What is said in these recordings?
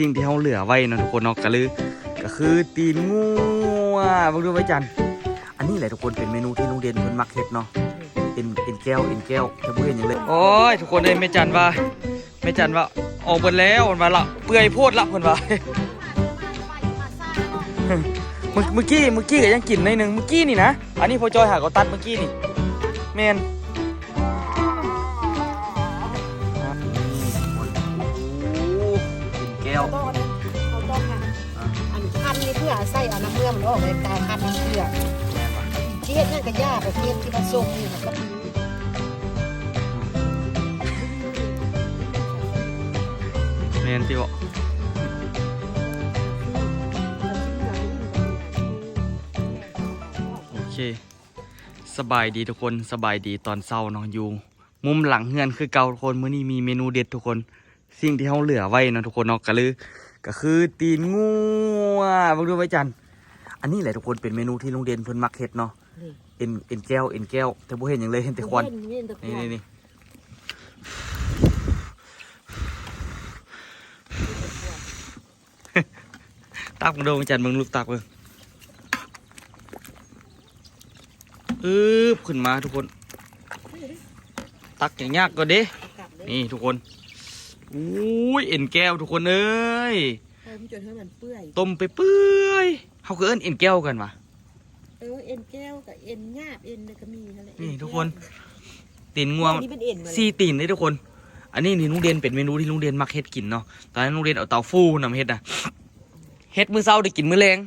สิ่งที่เขาเหลือไว้นะทุกคนเนาะก็คือก็คือตีนงัวมาดูไว้จันอันนี้แหละทุกคนเป็นเมนูที่ลุงเด่นเพิ่นมักเฮ็ดเนาะเอ็นเอ็นแก้วเอ็นแก้วถ้าบ่เห็นอย่างเลยโอ้ยทุกคนเอ้ยแม่จันว่าแม่จันว่าออกเบิดแล้วมันว่าละเปื่อยโพดละเพิ่นว่าเมื่อเมื่อกี้เมื่อกี้ก็ยังกินในหนึ่งเมื่อกี้นี่นะ อันนี้พอจอยหาเขาตัดเมื่อกี้นี่แมน น้ำเมื่อมันกลายคันเพื่อเจี๊ยดนั่นก็ยากประเภทที่ผสมนี่มันก็มีแมนที่บอกโอเค สบายดีทุกคนสบายดีตอนเช้าเนาะอยู่ มุมหลังเฮือนคือเก่าทุกคนมื้อนี้มีเมนูเด็ดทุกคน สิ่งที่เขาเหลือไว้นะทุกคนเนาะก็คือก็คือตีนงูมาดูไว้จัน อันนี้แหละทุกคนเป็นเมนูที่ลุงเด่นเพิ่นมักเฮ็ดเนาะนี่เอ็นเอ็นแก้วเอ็นแก้ว แต่บ่เห็นอย่างเลยเห็นแต่ควันเห็นแต่คนี่วันนี่นี่ตักมึงดูจันมึงลูกตักมึงอึบขึ้นมาทุกคน ตักอย่างยากก็เด้กลับเลยนี่ทุกคนอุ้ยเอ็นแก้วทุกคนเอ้ยเติมจนให้มันเปื่อยต้มไปเปื่อยเขาคือเอิ้นเอ็นแก้วกันวะ เออเอ็นแก้วกับเอ็นญาบเอ็นก็มีนั่นแหละนี่ทุกคน ตีนง่วง อันนี้เป็นเอ็นมาเลย ซีตีนเลยทุกคน อันนี้นี่ลุงเด่นเป็นเมนูที่ลุงเด่นมักเฮ็ดกินเนาะ ตอนนั้นลุงเด่นเอาเตาฟูนำเฮ็ดนะเฮ็ดมื้อเช้าได้กินมื้อแรง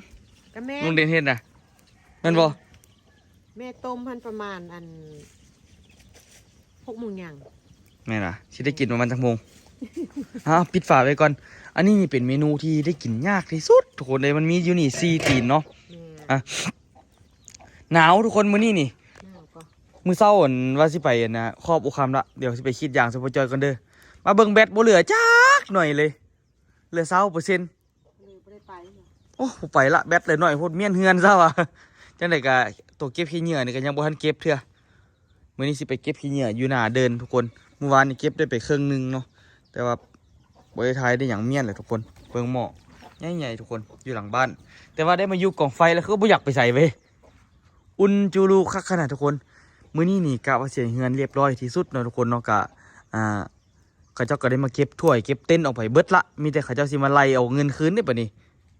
ก็แม่ลุงเด่นเฮ็ดนะแม่นบ่แม่ต้มพันประมาณอันหกโมงยัง แม่นล่ะสิได้กินประมาณจักโมง ฮะปิดฝาไว้ก่อน อันนี้นี่เป็นเมนูที่ได้กินยากที่สุด ทุกคนเลยมันมีอยู่นี่ซีตีนเนาะแม่อะหนาวทุกคนมื้อนี้นี่หน้าก็มื้อเช้าอั่นว่าสิไปอั่นนะครอบอุคำละเดี๋ยวสิไปคิดอย่างสุภจอยกันเด้อมาเบิ่งแบตบ่เหลือจักหน่อยเลย เหลือ20%เลยไม่ได้ไปเนาะโอ้ผมไปละแบตเลยหน่อยโพดเมียนเฮือนซะวะจังไดก็ตัวเก็บขี้เหงื่อนี่ก็ยังบ่ทันเก็บเทื่อมื้อนี้สิไปเก็บขี้เหงื่ออยู่หน้าเดินทุกคนเมื่อวานนี่เก็บได้ไปครึ่งหนึงเนาะแต่ว่า บ่ได้ทายได้หยังเมียนเลยทุกคนเบิ่งหม้อใหญ่ๆทุกคนอยู่หลังบ้าน แต่ว่าได้มาอยู่กองไฟแล้วคือบ่อยากไปใส่เว้ยอุ่นจูรูคักขนาดทุกคนมื้อนี้นี่กะว่าสิให้เฮือนเรียบร้อยที่สุดเนาะทุกคนเนาะกะอ่าเขาเจ้าก็ได้มาเก็บถ้วยเก็บเต็นท์ออกไปเบิดละมีแต่เขาเจ้าสิมาไล่เอาเงินคืนได้ปะนี่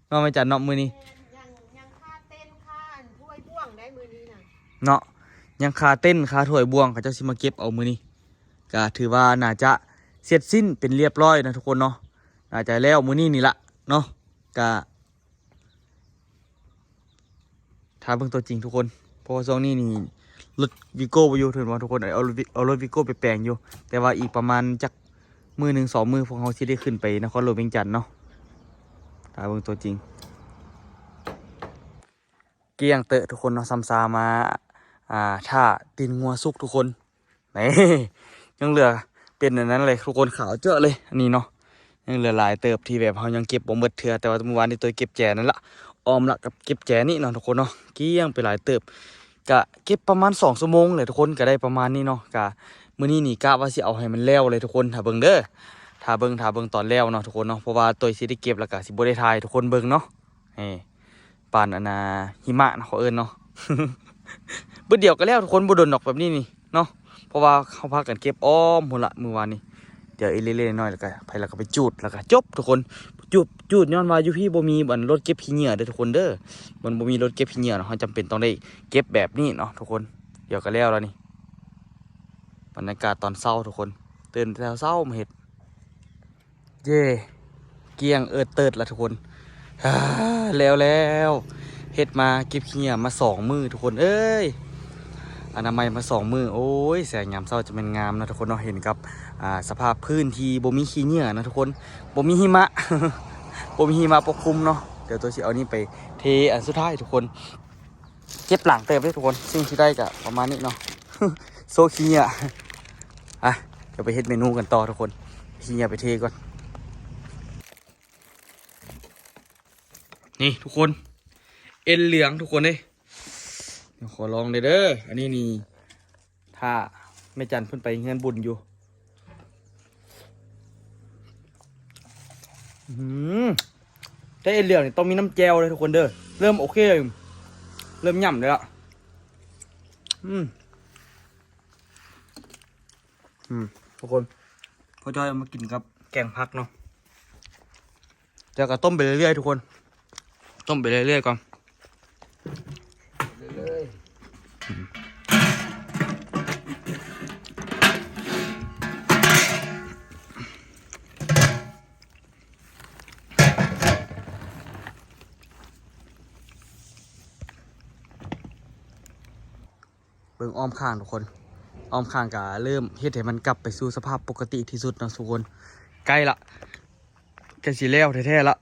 เนาะแม่จันเนาะมื้อนี้ยังยังค่าเต้นค่าอันถ้วยพ่วงได้มือนี้นะเนาะยังคาเต้นคาถ้วยบวงเขาเจ้าสิมาเก็บเอามือนี้ก็ถือว่าน่าจะ เสร็จสิ้นเป็นเรียบร้อยนะทุกคนเนาะน่าจะแล้วมือนี้นี่ละเนาะก็ถ้าเบิ่งตัวจริงทุกคนเพราะว่าช่วงนี้นี่รถวิโก้ไปอยู่ถึงว่าทุกคนเอารถเอารถวิโก้ไปแปลงอยู่ แต่ว่าอีกประมาณจักมือหนึ่งสองมือพวกเขาสิได้ขึ้นไปนครหลวงเวียงจันทน์เนาะถ้าเบิ่งตัวจริง เกี้ยงเตอะทุกคนเนาะซัมซามาอ่าถ้าตีนงัวสุกทุกคนนี่ยังเหลือ เป็นอันนั้นเลยทุกคนขาวเจอะเลยอันนี้เนาะยังเหลือหลายเติบที่แบบเขายังเก็บบ่หมดเถื่อแต่ว่าเมื่อวานนี้ตัวเก็บแจนั่นละออมละกับเก็บแจนี่เนาะทุกคนเนาะเกลี้ยงไปหลายเติบกะเก็บประมาณสองชั่วโมงเลยทุกคนก็ได้ประมาณนี้เนาะกะมื้อนี้นี่กะว่าสิเอาให้มันแล้วเลยทุกคนถ้าเบิ่งเด้อถ้าเบิ่งถ้าเบิ่งตอนแล้วเนาะทุกคนเนาะเพราะว่าตัวสิได้เก็บแล้วก็สิบ่ได้ถ่ายทุกคนเบิ่งเนาะนี่ปานอนน่ะหิมะนะเขาเอิ้นเนาะเบื่อเดียวก็แล้วทุกคนบ่โดนดอกแบบนี้นี่เนาะ เพราะว่าเขาพากันเก็บอ้อมหุ่นละมือวานนี้เดี๋ยวอีเล่ๆน้อยแล้วก็ไปแล้วก็ไปจูดแล้วก็จบทุกคนจูดจูดย้อนว่าอยู่พี่บ่มีบันรถเก็บขี้เหงื่อเด้อทุกคนเด้อมันบ่มีรถเก็บขี้เหงื่อเนาะจำเป็นต้องได้เก็บแบบนี้เนาะทุกคนเดี๋ยวก็แล้วแล้วนี่บรรยากาศตอนเช้าทุกคนตื่นแต่เช้ามาเฮ็ดเย่เกียงเอิดเติดละทุกคนแล้วแล้วเฮ็ดมาเก็บขี้เหงื่อมาสองมือทุกคนเอ้ย อนามัยมาสองมือโอ้ยแสงยามเช้าจะเป็นงามนะทุกคนเนาะเห็นกับสภาพพื้นที่บ่มีขี้เหงื่อนะทุกคนบ่มีหิมะบ่มีหิมะปกคลุมเนาะเดี๋ยวตัวสิเอานี่ไปเทอันสุดท้ายทุกคนเก็บหลังเติมเลยทุกคนสิ่งที่ได้ก็ประมาณนี้เนาะโซขี้เหงื่ออะเดี๋ยวไปเฮ็ดเมนูกันต่อทุกคนขี้เหงื่อไปเทก่อนนี่ทุกคน เอ็นเหลืองทุกคนเลยเดี๋ยว ขอลองเลยเด้อ อันนี้นี่ ถ้าแม่จันเพิ่นไปงานบุญอยู่อืมแต่ไอ้เหลืองนี่ต้องมีน้ำแจวเลยทุกคนเด้อ เริ่มโอเคเลยเริ่มย่ำเลยละอืม อืมทุกคนพ่อจอยเอามากินกับแกงพักเนาะเดี๋ยวก็ต้มไปเรื่อยๆทุกคน ต้มไปเรื่อยๆก่อน เบิ่งอ้อมข้างทุกคนอ้อมข้างก็เริ่มเฮ็ดให้มันกลับไปสู่สภาพปกติที่สุดนะทุกคนใกล้ละใกล้สิแล้วแท้ๆละ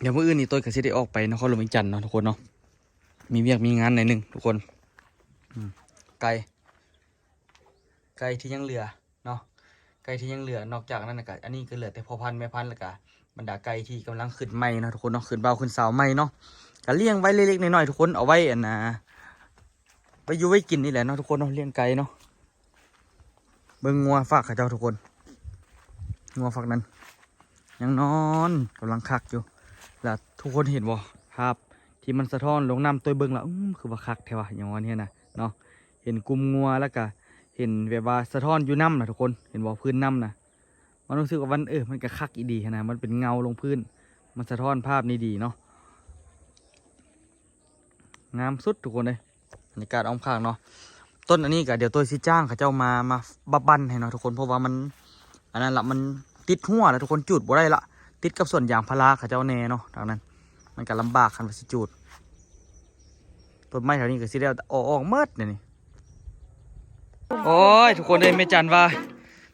เดี๋ยวมื่ออื่นนี่ต้นก็สิได้ออกไปนครหลวงเวียงจันทน์เนาะทุกคนเนาะมีเวียกมีงานหน่อยหนึ่งทุกคน ไก่ไก่ที่ยังเหลือเนาะไก่ที่ยังเหลือนอกจากนั้นนะก็อันนี้ก็เหลือแต่พ่อพันธุ์แม่พันธุ์แล้วก็บรรดาไก่ที่กำลังขึ้นใหม่นะทุกคนเนาะขึ้นเบาขึ้นสาวใหม่เนาะก็เลี้ยงไว้เล็กๆน้อยๆทุกคนเอาไว้อนนะไปอยู่ไว้กินนี่แหละเนาะทุกคนเนาะเลี้ยงไก่เนาะเบิ่งงัวฝากเขาเจ้าทุกคนงัวฝากนั้น ยังนอนกำลังคักอยู่แล้วทุกคนเห็นบ่ภาพที่มันสะท้อนลงน้ำตัวเบิ่งแล้วคือว่าคักแท้วะอย่างวันนี้นะ เนาะเห็นกลุ่มงัวแล้วก็เห็นแบบว่าสะท้อนอยู่น้ำนะทุกคนเห็นบ่พื้นน้ำนะมันรู้สึกว่ามันเออมันก็คักอีดีขนะมันเป็นเงาลงพื้น มันสะท้อนภาพนี้ดีเนาะงามสุดทุกคนเลยบรรยากาศอ้อมข้างเนาะต้นอันนี้ก็เดี๋ยวตัวสิจ้างเขาเจ้ามามาบับบันให้เนาะทุกคนเพราะว่ามันอันนั้นละมันติดหัวแล้วทุกคนจุดบ่ได้ละติดกับส่วนยางพาราเขาเจ้าแน่เนาะทางนั้น มันก็ลำบากคันว่าสิจูด ต้นไม้แถวนี้ก็สิได้เอาออกเมิดเนี่ยนี่โอ้ยทุกคนเลยแม่จันว่า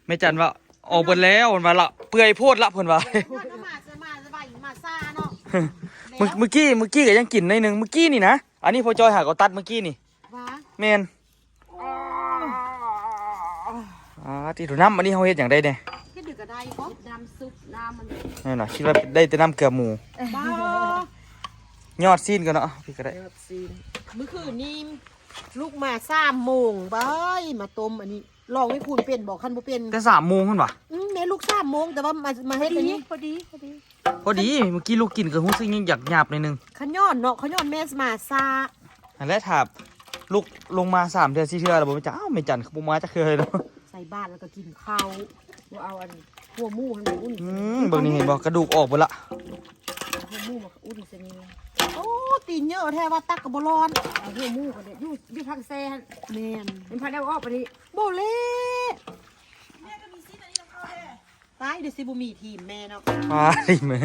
แม่จันว่าออกเบิดแล้วเพิ่นว่าละเปื่อยโพดละเพิ่นว่ามามาจะมาจะไปมาซาเนาะเมื่อเมื่อกี้เมื่อกี้ก็ยังกินในหนึ่งเมื่อกี้นี่นะอันนี้พอจอยหาก็ตัดเมื่อกี้นี่ว้าแมนอ่าตีถูน้ำอันนี้เขาเฮ็ดอย่างได้เนี่ยเฮ็ดดึกก็ได้ก็ดำซุปน้ำมันแน่นอนคิดว่าได้แต่น้ำเกลือหมูบ้า ยอดซีนกันเนาะพี่ก็ได้ซีนเมื่อคืนนี้ลูกมาสามโมงบายมาต้มอันนี้ลองให้คุณเป็นบอกคันบ่เป็นแต่สามโมงขึ้นวะอืมแม่ลูกสามโมงแต่ว่ามามาเฮ็ดอันนี้พอดีพอดีพอดีเมื่อกี้ลูกกินก็รู้สึกยังอยากหยาบหน่อยหนึงขย้อนเนาะขย้อนแม่มาซาอันแรกถามลูกลงมาสามเดือนสี่เทื่อแล้วบอกไม่จ้าอ้าวไม่จันเขาบมาจะเคยเลยเนาะใส่บ้านแล้วก็กินข้าวว่าเอาอันหัวหมูให้มันอุ่นอืมเบิ่งนี่เห็นบอกกระดูกออกหมดละหัวหมูมาอุ่นซะนี่ โอ้ตีนเยอะแท้ว่าตักก็บ่ร้อนเอาหัวหมูกันเนี่ยอยู่อยู่ทางแซ่หั่นแม่นมันพาได้ออกไปนี่บ่เล่ตายเดี๋ยวสิบ่มีทีมแม่เนาะอ่าดิแม่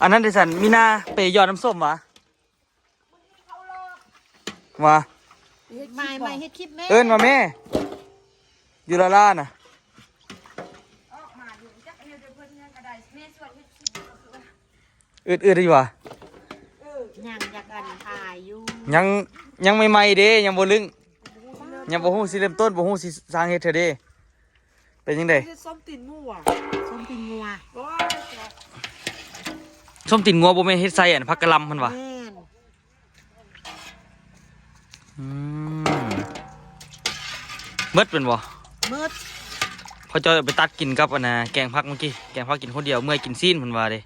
อันนั้นเดยวสันมีนาเปยยอดน้ำส้มวะวะไม่ไม่เฮ็ดคลิปแม่เอิ้นมาแม่อยู่ละล่าน่ะ ออกมาอยู่จักอันเดียวเดี๋ยวเพิ่นยังก็ได้แม่ส่วนเฮ็ดสิก็คือว่า อืดอืดดีวะยังอยากอันถ่ายอยู่ยังยังไม่ใหม่ๆเด้ยังบ่ลึงยังบ่ฮู้สิเริ่มต้นบ่ฮู้สิสร้างเฮ็ดเธอเด้เป็นยังไงเฮ็ดส้มตีนหมูอะส้มตีนงัวโอ้ยส้มติ่นงัวบ่แม่นเฮ็ดใส่อันผักกะหล่ำมันวะแม่นอืมเบิดเป็นบ่เมิดพอจอยเอาไปตัดกินกับอันน่ะแกงผักเมื่อกี้แกงผักกินคนเดียวเมื่อยกินซีนเพิ่นว่าเด้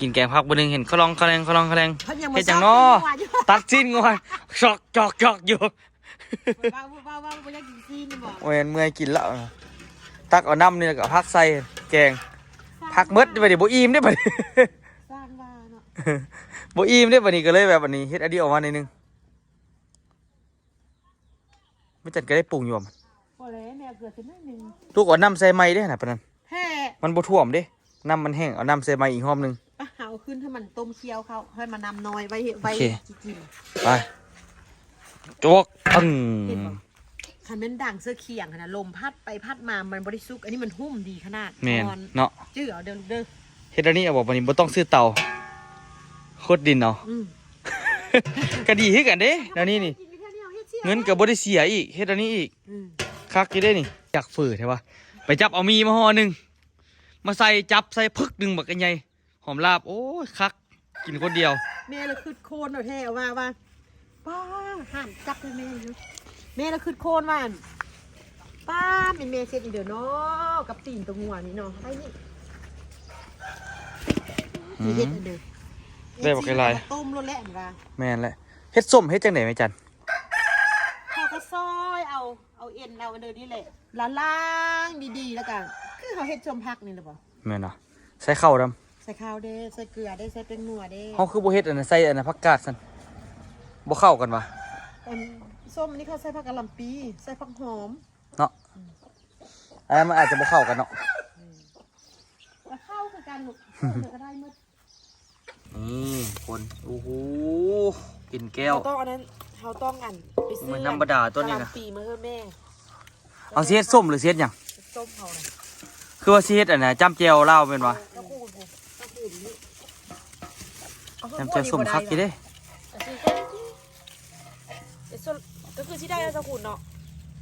กินแกงผักบ่นึงเห็นเขาลองเขาแรงเขาลองเขาแรงเพิ่นยังเฮ็มาดจังน้อว่าอยู่ ตัดซีนงัวชอกจอกจอกอยู่ว่าว่าว่าบ่อยากกินซีนบ่โอ้ยเมื่อยกินแล้วตักเอาน้ำนี่แล้วก็ผักใส่แกงผักเมดไปดิบ่อิ่มได้บัดนี้สร้างว่าเนาะบ่อิ่มได้บัดนี้ก็เลยแบบบัดนี้เฮ็ดอันนี้ออกมาหน่อยหนึงไม่จัดก็ได้ปรุงอยู่บ่พอแล้วแม่เกิดขึ้นนิดนึงลูกเอาน้ำใส่ไม้เด้น่ะปานนั้นแฮ่มันบ่ท่วมเด้น้ำมันแห้งเอาน้ำใส่ไม้อีกรอบหนึงปะ เอาขึ้นให้มันต้มเคี่ยวเขาให้มันนำน้อยไว้ไว้โอเค กินไปจวกอังเห็นบ่คันแม่นด่างเสื้อเขียงขนาดลมพัดไปพัดมามันบริสุกอันนี้มันหุ้มดีขนาดแม่นนอนเนาะจื้อเอาเด้อลูกเด้อเฮ็ดอันนี้เอาบอกวันนี้บ่ต้องซื้อเตาโคตรดินเอาอืมก็ดีคือกันเด้เดี๋ยวนี้นี่ กินแค่นี้เอาเฮ็ดเชี่ยเงินก็บ่ได้เสียอีกเฮ็ดอันนี้อีก อืมคักอยู่ได้นี่อยากฝืดใช่ปะไปจับเอามีมาห่อหนึ่งมาใส่จับใส่พึกหนึ่งบักกันใหญ่ห อมลาบ โอ้ยคัก กินคนเดียว แม่ละคืดโคนเอาแท้ว่าว่าป้าห้ามจับเลยแม่อยู่แม่ละคืดโคนว่าอั่นป้าเป็นแม่เสร็จอีเดี๋ยวเนาะกับตีนตัวงัวนี่เนาะไปนี่สิเฮ็ดอันเด้อได้บักหลายเฮ็ดสิต้มรสแหละว่าแม่นแหละเฮ็ดส้มเฮ็ดจังได๋แม่จันเขาก็ซอยเอาเอาเอ็นเอาอันเด้อนี่แหละละล้างดีๆแล้วกันคือเขาเฮ็ดชมพักนี่แหละบ่แม่นเนาะใส่ข้าวดำใส่ข้าวเด้ใส่เกลือเด้ใส่เป็นนัวเด้เฮาคือบ่เฮ็ดอันนั้นใส่อันนั้นผักกาดซั่นบ่เข้ากันวะอันส้มนี่เขาใส่ผักกะหล่ำปีใส่ผักหอมเนาะอันนั้นมันอาจจะบ่เข้ากันเนาะแล้วข้าวคือการลูกเดี๋ยวก็ได้หมดนี่คนโอ้โหกินแก้ว เขาต้องอันนั้นเขาต้องอันไปซื้อมันธรรมดาตัวนี้นะกะหล่ำปีมาให้แม่เอาสิเฮ็ดส้มหรือสิเฮ็ดหยังส้มเขาน่ะคือว่าสิเฮ็ดอันน่ะจ้ำแจ่วลาวแม่นวะ เจ้าคูณกูเจ้าคูณนี่ เอาข้าวจ้ำแจ่วส้มคักอยู่เด้เอาสิแค่นี้เดี๋ยวส้มก็คือที่ได้แล้วเจ้าคูณเนาะ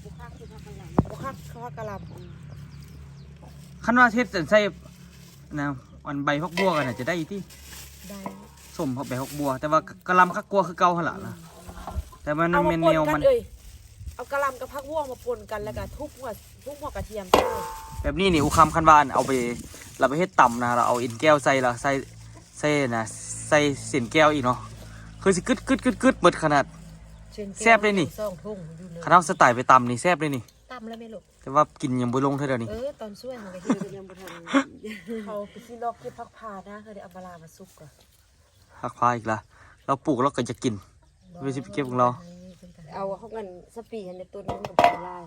บุคักคือผักกะหล่ำบุคักคือผักกะหล่ำอืมคันว่าเฮ็ดอันใส่นะอันใบฮอกบัวกันน่ะจะได้อีติได้ส้มใบฮอกบัว แต่ว่ากะหลำคักกลัวคือเก่าหั่นล่ะนะแต่มันเอาแมมานปแนนวกัมันนเอ้ยเอากะหล่ำกับผักม่วงมาปนกันแล้วก็ทุบหัวทุบหัวกระเทียมใส่แบบนี้นี่อุคำคันวานเอาไปเราไปเฮ็ดต่ำนะเราเอาอินแก้วใส่ละใส่ใส่นะ ใส่สินแก้วอีกเนาะคือสิกึดกึดกึดกึดหมดขนาดชิญก้วแซ่บเลยนี่ สองทุ่งอยู่เลยคันเอาสไตล์ไปต่ำนี่แซ่บเลยนี่ ตำแล้วไหม่ลูกแต่ว่ากินยังบ่ลงเท่าเดิมนี่เออตอนช่วยเขาไปเฮ็ดยังบ่ทันเขาไปที่ลอกเก็บผักพานะเคยได้เอาปลาร้ามาซุปก่อนหักพาอีกละเราปลูกเราก็จะกิน ไม่ใช่ไปเก็บของเรา เอาเขากันสปีหันในต้นนี้มันเป็นลาย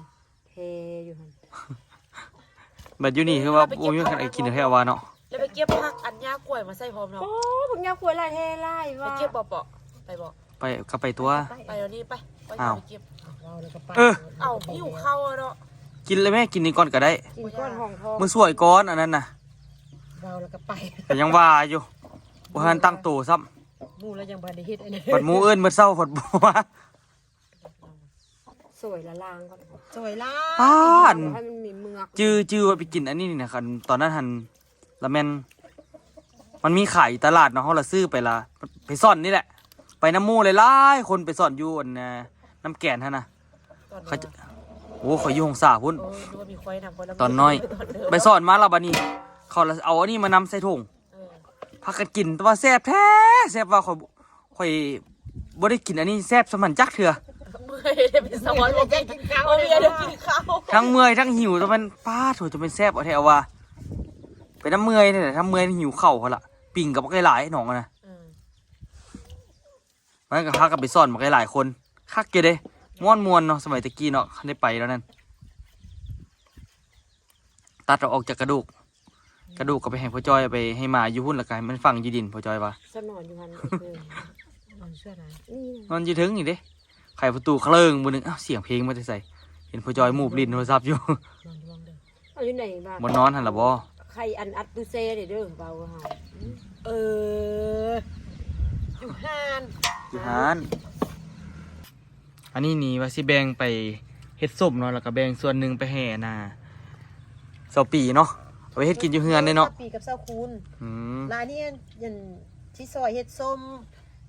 เพอยู่หัน แบบอยู่นี่คือว่าโอ้ยคันไอ้กินแค่ว่าเนาะ แล้วไปเก็บผักอันยากล้วยมาใส่พร้อมเนาะโอ้ผมอยากขวยลายเทลายไปว่าเก็บบ่เปาะไปบ่ไปก็ไปตัว ไปเดี๋ยวนี้ไปไปอ้าว ไปเก็บ เออ เอ้าหิวข้าวอะเนาะกินเลยแม่กินนี่ก่อนก็ได้กินก้อนห้องทองมือสวยก้อนอันนั้นน่ะเราแล้วก็ไปแต่ยังว่าอยู่บ่ทันตั้งตัวซ้ำหมู่แล้วยังบ่ได้เฮ็ดอันนี้บัดหมูเอิ้นมื้อเช้าฝดบ่ว่าสวยละลางก่อนสวยล่ะป้านให้มันมีเมือกจื้อจื้อว่าไปกินอันนี้นี่นะครับตอนนั้นหัน ละแมนมันมีขายอยู่ตลาดเนาะเขาละซื้อไปละไปซ่อนนี่แหละ ไปน้ำหมูเลยหลายคนไปซ่อนอยู่อันน่ะน้ำแกนฮะนะตอนเขานี้จะโอ้เขาอยู่หงสาพุ่นโอ้ดูว่ามีควายนำคนละตอนน้อยตอนเดิมไปซ่อนมาแล้วบัดนี้เขาละเอาอันนี้มานำใส่ถุงเออพักกันกินแต่ว่าแซ่บแท้แซ่บว่าข่อยข่อยบ่ได้กินอันนี้แซ่บสมันจักเถื่อเมื่อยได้เป็นสวรรค์บ่กินข้าวเมียได้กินข้าวทั้งเมื่อยทั้งหิวแต่มันป้าโถจะเป็นแซ่บเอาแท้ว่า ไปน้ำเมื่อยนี่แหละถ้าเมื่อยหิวเข่าวเขาละปิ่งกับบักหลายๆหนองอะนะเออมันก็พากันไปซ่อนมาหลายๆคนคักเกยเด้ม่วนมวนๆเนาะสมัยตะกี้เนาะคันได้ไปแล้วนั่นตัดเราออกจากกระดูก กระดูกก็ไปให้พ่อจอยเอาไปให้หมาอยู่หุ่นและกันมันฝังอยู่ดินพ่อจอยว่าสนอนอยู่หันเออมันช่วยอะไรนี่นะนอนอยู่ถึงนี่เด้ไขประตูเคลิ้งมือหนึงอ้าวเสียงเพลงมาจะใส่ เห็นพ่อจอยมูบลิ้นโทรศัพท์อยู่นอนดวงเด้อเอาอยู่ไหนบ้างบนนอนหันละบ่ใครอันอัดตูเซ่เด้อเด้อเบาเฮาเอออยู่ห้านอยู่หาน อันนี้นี่ว่าสิแบ่งไปเฮ็ดส้มเนาะแล้วก็แบ่งส่วนหนึ่งไปแห่นาเสาปีเนาะเอาไปเฮ็ดกินอยู่เฮือนเด้เนาะปีกับเศร้าคูณอืมร้านนี้ยันชิซอยเฮ็ดส้ม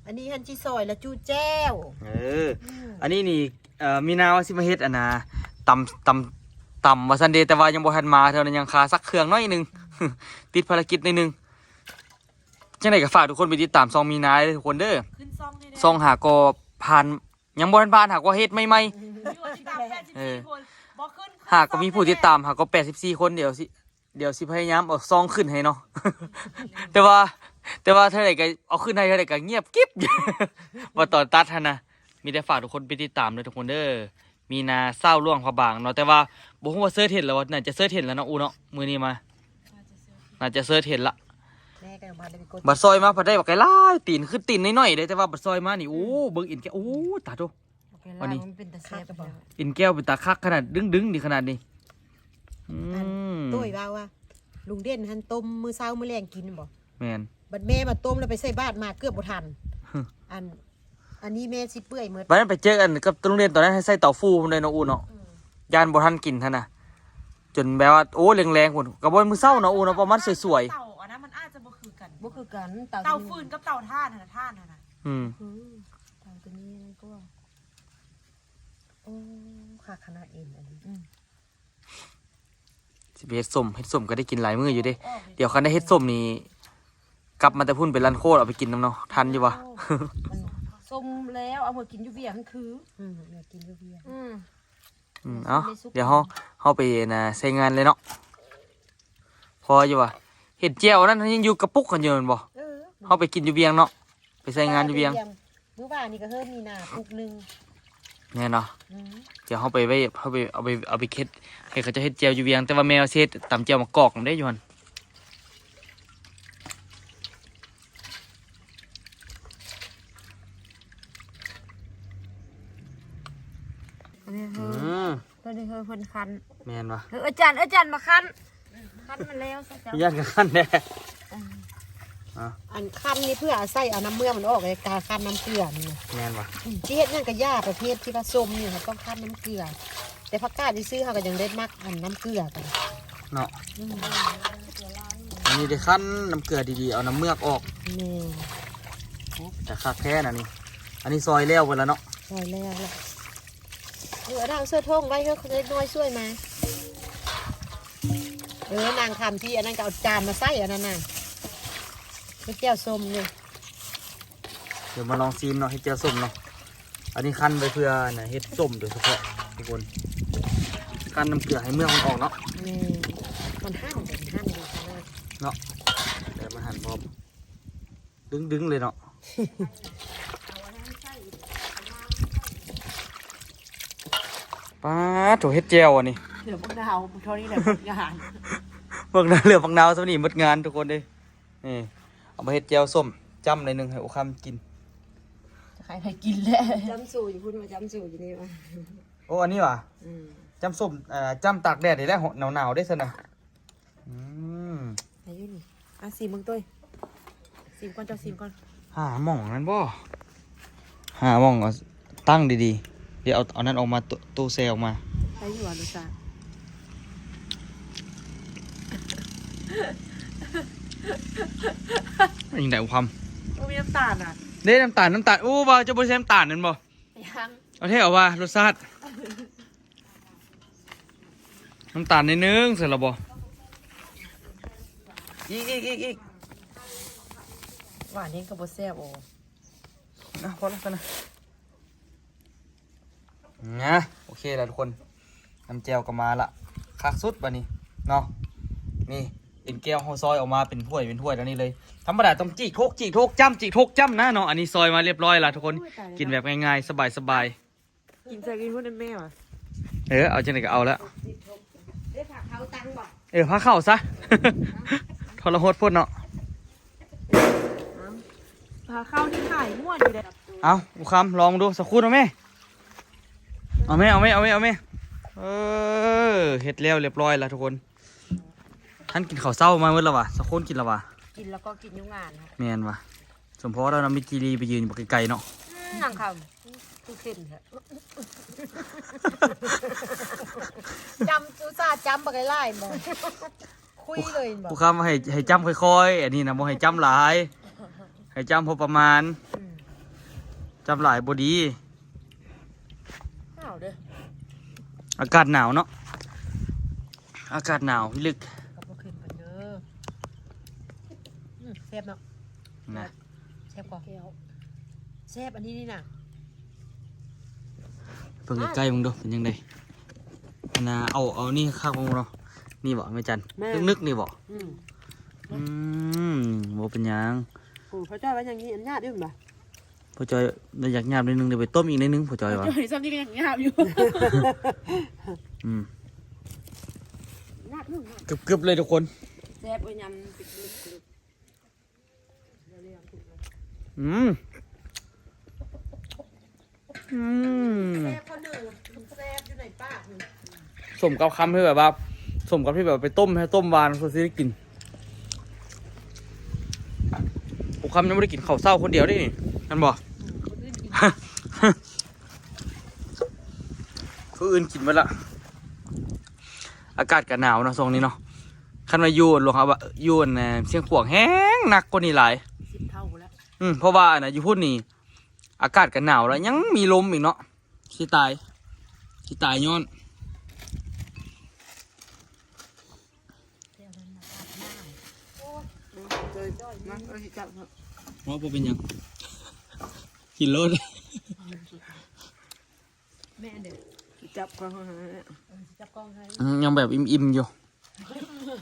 อันนี้ฮันชิซอยและจูแจ้ว เออ อันนี้นี่เอ่อมีนาว่าสิมาเฮ็ดอันนะตำตำตำว่าซันเดย์แต่ว่ายังบ่ทันมาเท่านั้นยังคาสักเครื่องน้อยหนึง ติดภารกิจนิดนึงจังไดก็ฝากทุกคนไปติดตามซองมีนาเด้อทุกคนเด้อขึ้นซองนี่ซองหากอผ่านยังบ่ทันผ่านหากว่าเฮ็ดใหม่ อยู่ติดตามแปดสิบเออสี่คนบ่ขึ้นๆหากก็มีผู้ติดตามหากก็84คนเดี๋ยวสิเดี๋ยวสิพยายามเอาซองขึ้นให้เนาะ แต่ว่า แต่ว่าเท่าไหร่ก็เอาขึ้นให้เท่าไหร่ก็เงียบกิ๊บ ว่าตอนตัดหั่นนะมีแต่ฝากทุกคนไปติดตามเลยทุกคนเด้อมีนาเศร้าล่วงพอบางเนาะแต่ว่าบ่ฮู้ว่าเซิร์ชเห็นแล้วว่าน่าจะเซิร์ชเห็นแล้วเนาะอูเนาะมื้อนี้มา น่าจะเซิร์ชเห็นละแม่ก็มาได้ไปกดบัดซอยมาพอได้บักไก่หลายตีนคือตีนน้อยๆเด้แต่ว่าบัดซอยมานี่โอ้เบิ่งอินแก้วโอ้ตาโต วันนี้ มันเป็นตะแซ่บแล้วอินแก้วเป็นตาคักขนาดดึงๆดีขนาดนี้อืมตุ้ยว่าว่าลุงเด่นหันต้มมื้อเช้ามื้อแรงกินบ่แม่นบัดแม่มาต้มแล้วไปใส่บาตรมาเกือบบ่ทันฮึอัน อันนี้แม่สิเปื่อยหมดวันนั้นไปเจอกันกับโรงเรียนตอนนั้นให้ใส่เต่าฟูพุ่นเลยเนาะอูเนาะยานบ่ทันกินท่านน่ะ จนแบบว่าโอ้แรงๆพุ่นก็บ่มื้อเช้าเนาะอูเนาะประมาณสวยเต่าอันนั้นมันอาจจะบ่คือกัน บ่คือกันเต่าเต่าฟืนกับเต่าท่านน่ะท่านน่ะนะๆอืมอืมเต่าตัวนี้ก็โอ้ค่ะขนาดเอ็นอันนี้สิไปเฮ็ดส้มเฮ็ดส้มก็ได้กินหลายมื้ออยู่เด้เดี๋ยวคันได้เฮ็ดส้มนี่กลับมาแต่พุ่นไปรันโคตรเอาไปกินน้ำเนาะทันอยู่วะมันส้มแล้วเอามากินอยู่เบียงคือ อืมอยากกินเบียร์อืม อืมเอ้าเดี๋ยวเฮาเฮาไปนะใช้งานเลยเนาะพออยู่วะเห็ดเจียวนั่นยังอยู่กระปุกกันอยู่แม่นบ่เออเฮาไปกินอยู่เวียงเนาะไปใช้งานอยู่เวียงเมื่อวานนี่ก็เฮิรมีนาปุกหนึงแน่เนาะอืมเดี๋ยวเฮาไปไว้เฮาไปเอาไปเอาไปเค็ดให้เขาจะเฮ็ดเจียวอยู่เวียงแต่ว่าแมวเฮ็ดตำเจียวมากอกนำได้อยู่หั่นอันนี้ อื เฮ้ ยมตัวนี้เฮ้ยเพิ่นคันแม่นบ่เฮ้ยอาจารย์อาจารย์มาคันคันมาแล้วซะจ้ะญาติกันคันแน่อันคันนี่เพื่อใส่เอาน้ำเมื่อมันออกเลยกาคันน้ำเกลือนี่นะแม่นบ่อืมที่เฮ็ดนั่นก็ย่าประเภทที่ผสมนี่ค่ะต้องคันน้ำเกลือ แต่ผักกาดที่ซื้อเขาก็ยังได้มักอันน้ำเกลือกันเนาะอืมอันนี้ได้คั้นน้ำเกลือดีๆเอาน้ำเมือกออกนี่แต่คักแท้น่ะนี่อันนี้ซอยแล้วไปแล้วเนาะซอยแล้วแหละ เออเอาเสื้อท่งไว้เฮ้ยเล็กน้อยช่วยมา เออนางทำที่อันนั้นก็เอาจานมาใส่อันนั้นน่ะเป็นแก้วส้มนี่เดี๋ยวมาลองซีมเนาะเฮ็ดเจียวส้มเนาะ อันนี้คั้นไปเพื่อน่ะเฮ็ดส้มโดยเฉพาะทุกคนคั้นน้ำเกลือให้เมือกมันออกเนาะนี่มันหั่นเป็นหั่นดีขนาดเนาะเดี๋ยวมันหั่นพร้อมดึงๆเลยเนาะ ป้าดโถเฮ็ดเจียวอะนี่เหลือพวกดาวเท่านี้แหละพวกงานเบิ่งหน้าเหลือฟังนาวสำนีหมดงานทุกคนเลยนี่เอามาเฮ็ดเจียวส้มจ้ำในอยหนึงให้โอคำกินใครใครกินแล้วจำสูอยู่พุ่นมาจำสูอยู่นี่วะโอ้อันนี้ว่ะอืมจ้ำส้มอ่าจ้ำตากแดดได้แล้วหนาวหนาวๆได้สนะอืมอายุนี่อะสีมึงตุ้ยสีมก่อนเจ้าสีมก่อนหาหม่องนั้นบ่หาหม่องเอาตั้งดีๆ เดี๋ยวเอาเอานั้นออกมาตู้ตู้เซลออกมาใช้อยู่อะลูกสาวยิงได้ความโอ้มีน้ำตาลอะเด้น้ำตาลน้ำตาลอู้ว่าจะบ่ใช่น้ำตาลนั่นบ่ยังเอาเท่เอาว่ารสชาติน้ำตาลนิดนึงเสร็จแล้วบ่อีกอีกอีกอีกหวานนี่ก็บ่แซ่บโอ้นะพอแล้วกันนะ นะโอเคแล้วทุกคนน้ำแจวก็มาละคักสุดบัดนี้เนาะนี่เป็นแก้วเฮาซอยออกมาเป็นถ้วยเป็นถ้วยแล้วนี่เลยธรรมดาต้องจีกโทกจีกโทกจ้ำจีกโทกจ้ำนะเนาะอันนี้ซอยมาเรียบร้อยแล้วทุกคนกินแบบง่ายๆสบายๆกินใส่กินพวกนั้นแม่ว่ะเออเอาจังไหนก็เอาแล้วได้ผักเขาตังบอกเออพาเข้าซะทรหดพูดเนาะพาข้าวที่ขายมั่วอยู่เลยเอาอุคำลองดูสักครู่เอาไหม เอาไหมเอาไหมเอาไหมเอาไหมเออเฮ็ดแล้วเรียบร้อยแล้วทุกคนท่านกินข้าวเศร้ามาเมื่อแล้ววะสักคนกินแล้ววะกินแล้วก็กินอยุ่งงานนะแมนวะสมพอเรานำมิจีรีไปยืนอยู่ไกลๆเนาะนางคำทุกขึ้นเถอะจำจูซาจำปากไล่ๆมองคุยเลยบออุกคำให้ให้จำค่อยๆอันนี้นะบ่ให้จำหลาย ให้จำพอประมาณจำหลายบดี ข้าวเด้อ อากาศหนาวเนาะ อากาศหนาวพี่ลึกกับพวกขึ้นกันเด้ออืมแซ่บเนาะนะแซ่บกว่าแซ่บอันนี้นี่น่ะเพิ่งใกล้ๆมึงดูเป็นยังไงอันน่ะเอาเอานี่ข้างมึงเนาะ นี่บ่ไม่จันนึกๆนี่บ่อืมอืมบ่เป็นหยังโอ้พระเจ้าไว้อย่างนี้อันญาติด้วยมั้ย พ่อจอยเราอยากหยาบนิดนึงเดี๋ยวไปต้มอีกนิดนึงพ่อจอยวะเฮ้ยซ้ำที่ก็ยังญาติอยู่อืมญาตินู่นเกือบๆเลยทุกคนแซ่บไว้ยำติดลึกอืมอืมแซ่บเขาหนึ่งแซ่บอยู่ในปากนี่สมกับคำที่แบบว่าสมกับที่แบบไปต้มให้ต้มหวานคนซื้อได้กินผมคำยังไม่ได้กินข้าวเศร้าคนเดียวได้นี่นั่นบอก ผู้อื่นกินไปละ อากาศก็หนาวเนาะทรงนี้เนาะคันมายูนลงครับว่ายูนน่ะเชียงขวางแห้งหนักกว่านี้หลายสิบเท่าแล้วอืมเพราะว่าอันนะอยู่พุ่นนี่ อากาศก็หนาวแล้ว ยังมีลมอีกเนาะสิตายสิตายย้อนเจอจ้อยมาเราสิจับเนาะว่าบ่เป็นหยังกินรถ แม่เด้อสิจับกล้องให้สิจับกล้องให้ยังแบบอิ่มๆอยู่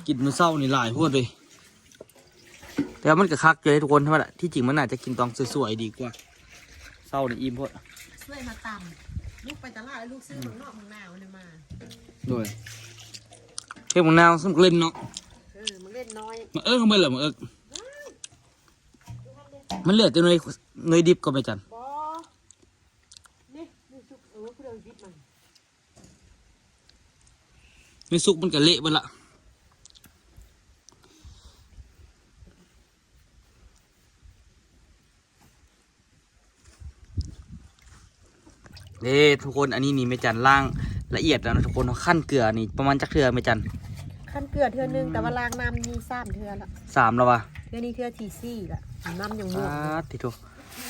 กินมื้อเช้านี่หลายพวดเลย แต่ว่ามันก็คักเลยทุกคนใช่ไหมล่ะที่จริงมันน่าจะกินตอนสวยๆดีกว่าเช้านี่อิ่มพวดช่วยมาตำลูกไปตลาดแล้วลูกซื้อของนอกของหนาวเนี่ยมาด้วยเฮ้ยมึงนาวสมเล่นเนาะเออมันเล่นน้อยมันเอิ้งมันเหรอมันเอิ้งมันเหลือแต่เนยเนยดิบก็ไม่จันบอนี่นี่ซุกเออผู้เดียวยิบมัน เนยสุกมันก็เละไปละเด้ทุกคนอันนี้นี่ไม่จันล่างละเอียดแล้วนะทุกคนเนาะขั้นเกลือนี่ประมาณจักเทือไม่จันขั้นเกลือเทือนึงแต่ว่าล้างน้ำนี่ซ้ำเทือละสามแล้ววะเทือนี้เทือทีซี่ละน้ำยังโมอ่ากติทุก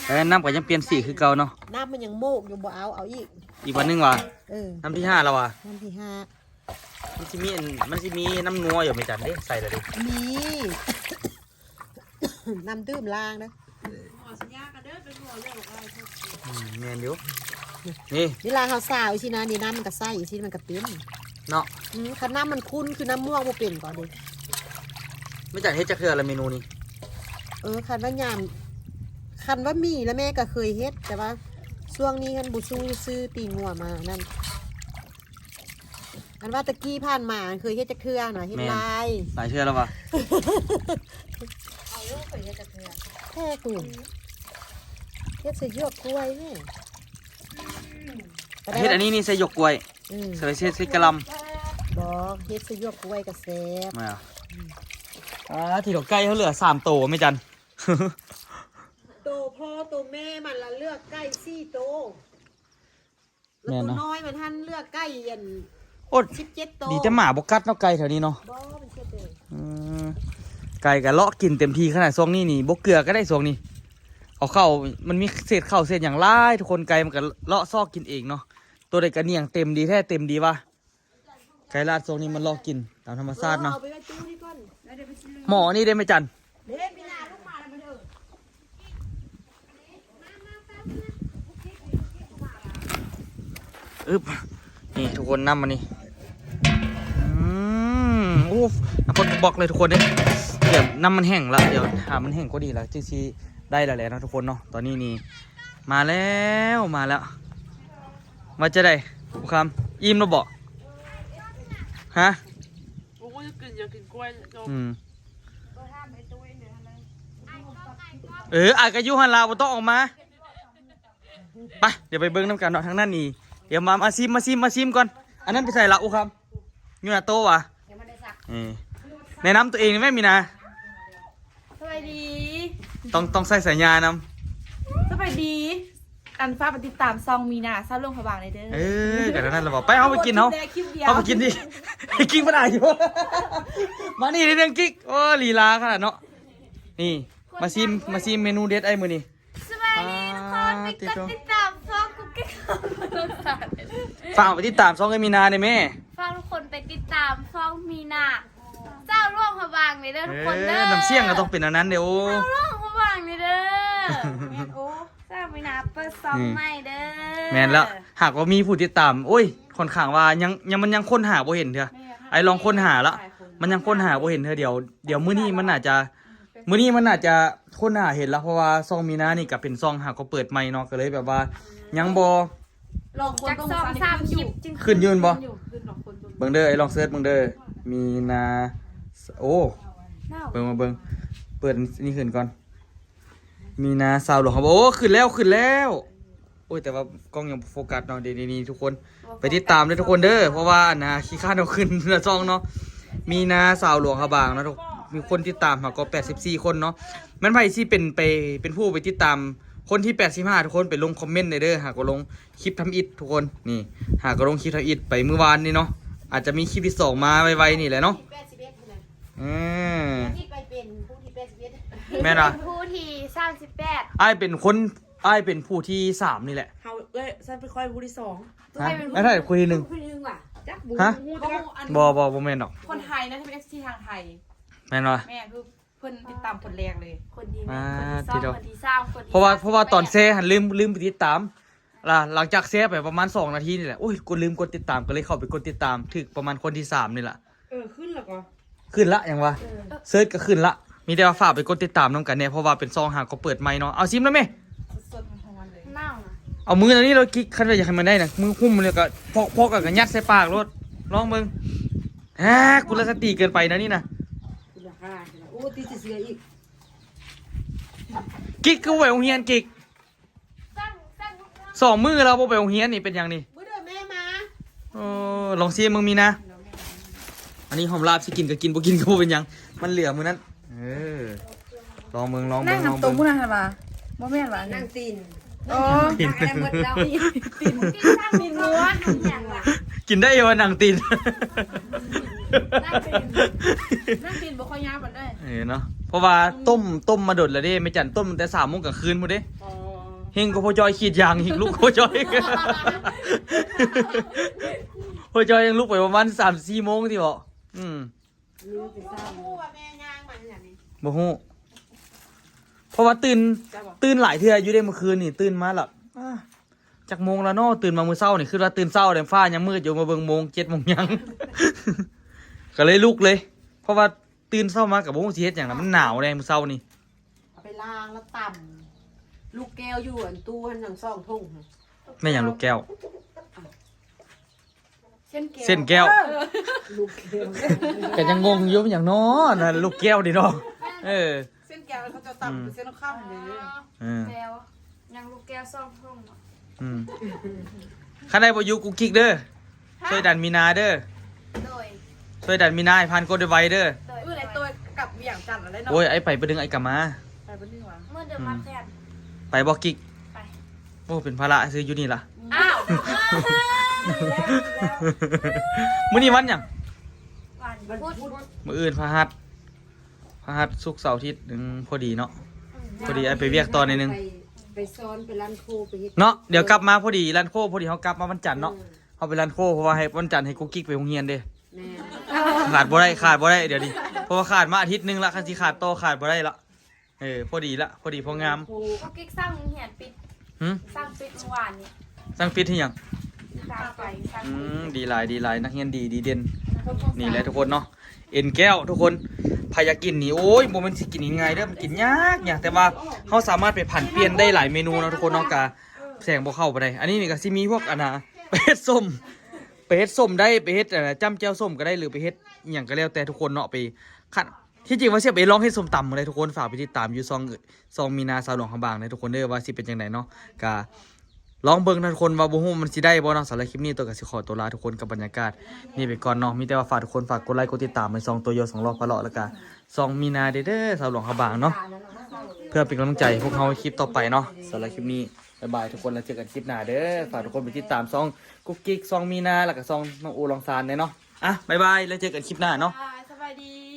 แล้วน้ำก็ยังเปลี่ยนสีคือเก่าเนาะน้ำมันยังโมกอยู่บ่เอาเอาอีก อีกวันหนึงวะเออน้ำที่ห้าแล้ววะน้ำที่ห้า มันจะมีอันมันจะมีน้ำนัวอยู่ไม่จันเด้ใส่เลยดิมีน้ำตื้มล้างนะอืมแมนเดียวนี่เวลาเขาสาวอีสินะนี่น้ำมันก็ใส่อีสิมันก็เต็มเนาะอืมคันน้ำมันคุ้นคือน้ำม่วงบ่เป็นก่อนดิไม่จันเฮ็ดจักเทือละเมนูนี้เออคันว่ายามคันว่ามีแล้วแม่ก็เคยเฮ็ดแต่ว่าช่วงนี้คันบุซูซื้อตีงัวมานั่น อันว่าตะกี้ผ่านมาเคยเฮ็ดจักเทื่อหน่อยเฮ็ดลายหลายเทือแล้ววะแค่กลุ่มเฮ็ดใส่หยวกกล้วยแม่เฮ็ดอันนี้นี่ใส่หยกกล้วยอืมใส่ใส่ใส่กะหลบอกเฮ็ดใส่หยวกกล้วยก็แซ่บำมาอ่าที่ดอกไก่เขาเหลือสามโตไม่จันโตพ่อโตแม่มันละเลือกใกล้ซี่โตแม่แล้วนตัวเนาะน้อยมันท่านเลือกใกล้ยัน โอ้สิบเจ็ดโตดีแต่หมาบกัดเนาะไก่แถวนี้เนาะบ่มันเช็ดเลยอืมไก่กับเลาะกินเต็มที่ขนาดซองนี้นี่บกเกลือก็ได้ซองนี้เอาเข้ามันมีเศษเข้าวเศษอย่างไรทุกคนไก่มันก็เลาะซอกกินเองเนาะตัวใดกระเนียงเต็มดีแท้เต็มดีวะไก่ลาดซองนี้มันเลาะกินตามธรรมชาติเนาะเอาไปไว้ตู้นี่ก่อนหมอนี่ได้ไหมจันเด็กพี่นาลูกมาแล้วมาเถอะอึบ นี่ทุกคนน้ำมันนี่อืมโอ้น้ำพดบอกเลยทุกคนเนี่ยเดี๋ยวน้ำมันแห้งแล้วเดี๋ยวหามันแห้งก็ดีแล้วจึงซีได้แล้วแหละเนาะทุกคนเนาะตอนนี้นี่มาแล้วมาแล้ว มาจะได้ทุกคำอิ่มแล้วบอกฮะกูก็จะกินอยากกินกล้วยจบอืมเอออากายุหันลาวบ่ต้องออกมาไปเดี๋ยวไปเบิ้งน้ำกันเนาะทางนั้นนี่ เดี๋ยวมามาซิมมาซิมมาซิมก่อน อันนั้นไปใส่ละอุครับอยู่หน้าโต๊ะวะนี่แนะนำตัวเองนี่แม่มีนาสวัสดี ต้องต้องใส่สัญญาณนสวัสดี อันฟ้ากไปติดตามซองมีนาซาลงพบางเลยเด้อำเออกันนั้นเราบอกไปเอาไปกินเขาคลิปแรคลิปเดียวเอาไปกินดิกิ๊กมาได้อยู่มานี่นิดนึงกิ๊กโอ้ลีลาขนาดเนาะ นี่ มาซิมมาซิมเมนูเด็ดไอ้มือนี่สวัสดีทุกคนไปกดติดตาม ฝากไปติดตามซองไอ้มีนาได้ไหมฝากทุกคนไปติดตามฟองมีนาเจ้าร่วงพะบางเลยเด้อเอทุกคนเด้ออน้ำเสี่ยงก็ต้องเป็นอันนั้นเดี๋ยว เจ้าร่วงพะบางเลยเด้อแม่นโอ้เจ้ามีนาเปิดซองนี่ใหม่เด้อแมนแล้วหากว่ามีผู้ติดตามโอ้ยค่อนข้างว่ายังยังมันยังค้นหาบ่เห็นเถอะไอ้ลองค้นหาละมันยังค้นหาบ่เห็นเถอะเดี๋ยวเดี๋ยวมื้อนี้มันอาจจะ มื้อนี้มันอาจจะค้นหาเห็นแล้วเพราะว่าซองมีนานี่ก็เป็นซองหากก็เปิดใหม่เนาะก็เลยแบบว่ายังบ่ ลองคนจากต้องซองสามคลิปจึงขึ้นยืนบ่ขึ้นลองคนต้องเบิ่งเด้อไอ้ลองเสิร์ชเบิ่งเด้อมีนาโอ้เน่าเบิ่งมาเบิ่งเปิดนี่ขึ้นก่อน มีนาสาวหลวงครับโอ้ขึ้นแล้วขึ้นแล้วโอ้ยแต่ว่ากล้องยังโฟกัสเนาะเดี๋ยวนี้ทุกคน ไปติดตามด้วยทุกคนเด้อเพราะว่านะขี้ข้านเอาขึ้นหน้าช่องเนาะมีนาสาวหลวงเขาบางเนาะทุก มีคนติดตามเขาก็84 คนเนาะแมันไผที่เป็นไปเป็นผู้ไปติดตามคนที่ 85 ทุกคนไปลงคอมเมนต์ในเด้อหากก็ลงคลิปทำอิฐทุกคนนี่หากก็ลงคลิปทำอิฐไปเมื่อวานนี่เนาะอาจจะมีคลิปที่สองมาไวๆนี่แหละเนาะแปดสิบเอ็ดนะอืมที่ไปเป็นผู้ที่แปดสิบเอ็ดแม่นอะผู้ที่สามสิบแปดอ้ายเป็นคนอ้ายเป็นผู้ที่สามนี่แหละเฮาเอ้ยฉันไปคอยผู้ที่สองฮะแล้วถ้าคุยหนึ่งผู้ที่หนึ่งว่ะจักบูฮะบูจักอันบอบอบอแม่นหรอกคนไทยนะที่เป็นเอฟซีทางไทย แม่นวะแม่คือเพิ่นติดตามคนแรกเลย คนดีอ่าคนที่สองทีเดียวคนที่สามคนที่เพราะว่าห้เพราะว่าตอนคแซ่หันลืมลืมไปติดตามล่ะหลังจากแซ่ไปประมาณ2นาทีนี่แหละโอ้ยกูลืมกดติดตามก็เลยเข้าไปกดติดตามถึกประมาณคนที่สามนี่แหละเออขึ้นแล้วก็ขึ้นละยังวะเซิร์ชก็ขึ้นละ มีแต่ว่าฝากไปกดติดตามน้องกันเนี่ยเพราะว่าเป็นซองหางก็เปิดไมค์เนาะเอาซิมแล้วไหมสดๆทั้งวันเลยเน่านะเอามืออันนี้เรากิ๊กคันว่าอยากให้มันได้นะมือหุ้มมันเลยก็พอกพอกกับยัดใส่ปากรถลองมึงฮะกูละสติเกินไปนะนี่นะ คุณราคาใช่ไหมโอ้ตีเสืออีกกิ๊กก็ไปโรงเรียนกิ๊กสร้างสร้างสองมือเราบ่ไปโรงเรียนนี่เป็นอย่างนี้มื้อเด้อแม่มาโอ้ลองซิมึงมีนะ อันนี้หอมลาบสิกินก็กินบ่กินก็บ่เป็นหยัง มันเหลือมือนั้นเออลองมึงลองมึนั่งงลองน้ำตมึกงผู้นั้นมาบ่แม่นว่านั่งตีนโอ้นั่งอะไรหมดแล้วกินสร้างมีงัวอย่างละกินได้ยังวะหนังตีน นั่งตีนนั่งตีนบ่ค่อยยาวปานใดเออเนาะเพราะว่าต้มต้มมาโดดแล้วเด้ไม่จันต้มตั้งแต่สามโมงกลางคืนหมดเด้อ๋อเฮงก็พ่อจอยขีดยางหิงลูกพ่อจอยพ่อจอยยังลุกไปประมาณสามสี่โมงที่บอกอืมผู้ว่าแม่ย่างมันอย่างนี้บ่ฮู้เพราะว่าตื่นจ้าบ่ตื่นหลายเทื่ออยู่ได้เมื่อคืนนี่ตื่นมาแล้วอ่าจากโมงแล้วเนาะตื่นมามื้อเช้านี่คือว่าตื่นเช้าแต่ฟ้ายังมืดอยู่มาเบิ่งโมงเจ็ดโมงยัง ก็เลยลุกเลย เพราะว่าตื่นเช้ามากับบ่ฮู้สิเฮ็ดหยังน่ะมันหนาวแรงมื้อเช้านี่เอาไปล้างแล้วต่ำลูกแก้วอยู่อันตู้อันหนังซองทุ่งค่ะแม่หยังลูกแก้ว เส้นแก้วเส้นแก้วลูกแก้วก็ยังงงอยู่เป็นหยังเนาะน่ะลูกแก้วดิเนาะเออ เส้นแก้วเขาจะตัดเป็นเส้นข้าวเลยเออแก้วยังลูกแก้วซ่องทุ่งเนาะอืมคันใดบ่อยู่กูคิกเด้อช่วยดันมีนาเด้อโดย ช่ช่วยดันมีนาให้พันกดไว้เด้อโดยเออในตัวกับเวียงจันทร์อะไรเนาะโอ้ยไอ้ไปไปดึงไอ้กลับมา ไปบ่นึงว่าเมื่อเดือนมาแทนไปบ่กิกไปโอ้เป็นภาระซื้ออยู่นี่ล่ะอ้าวมื้อนี้วันหยังวันพุธมื้ออื่นพฤหัสพฤหัสศุกร์เสาร์อาทิตย์อืมพอดีเนาะพอดีไอ้ไปเวียกตอนนิดนึงไปไปซ้อนไปร้านโคไปเฮ็ดเนาะเดี๋ยวกลับมาพอดีรันโคพอดีเขากลับมาวันจันทร์เนาะเขาไปรันโคเพราะว่าให้วันจันทร์ให้กูกิ๊กไปโรงเรียนเด้แม่ ขาดบ่ได้ขาดบ่ได้เดี๋ยวดิเพราะว่าขาดมาอาทิตย์หนึงละคันสิขาดโตอขาดบ่ได้ละเออพอดีละพอดีพองามโคก็กิ๊กสร้างเหียนปิดหึสร้างปิดเมื่อวานนี้สร้างฟิตที่หยังสร้างไปสร้างอืมดีหลายดีหลายนักเรียนดีดีเด่น นี่แหละทุกคนเนาะเอ็นแก้วทุกคนพายากินนี่โอ้ยบ่แม่นสิกินง่ายๆเด้อมันกินยากยากแต่ว่าเฮาสามารถไปผันเปลี่ยนได้หลายเมนูเนาะทุกคนเนาะกะแสงบ่เข้าไปได้อันนี้นี่ก็สิมีพวกอันน่ะไปเฮ็ดส้ม ไปเฮ็ดส้มได้ไปเฮ็ดอันน่ะจ้ำแจ่วส้มก็ได้หรือไปเฮ็ดอหย่างก็แล้วแต่ทุกคนเนาะไปคัดที่จริงว่าเสียไปลองเฮ็ดส้มตำเลยทุกคนฝากไปติดตามอยู่ซองซองมีนาสาวหลวงคำบางเลยทุกคนเด้อว่าสิเป็นจังไดเนาะกะลองเบิ่งนะทุกคนว่าบ่ฮู้มันสิได้บ่เนาะสำหรับคลิปนี้ตัวก็สิขอตัวลาทุกคนกับบรรยากาศนี่ไปก่อนเนาะมีแต่ว่าฝากทุกคนฝากกดไลค์กดติดตามในซองตัวโยสองรอบพะเลาะแล้วก็ซองมีนาเด้อสาวหลวงขบางเนาะเพื่อเป็นกำลังใจพวกเขาคลิปต่อไปเนาะสำหรับคลิปนี้ บายบายทุกคนแล้วเจอกันคลิปหน้าเด้อฝากทุกคนไปติดตามซองกุ๊กกิ๊กซองมีนาแล้วก็ซองน้องอูลองซานเด้อเนาะอะบายบายแล้วเจอกันคลิปหน้าเนาะ สบายดี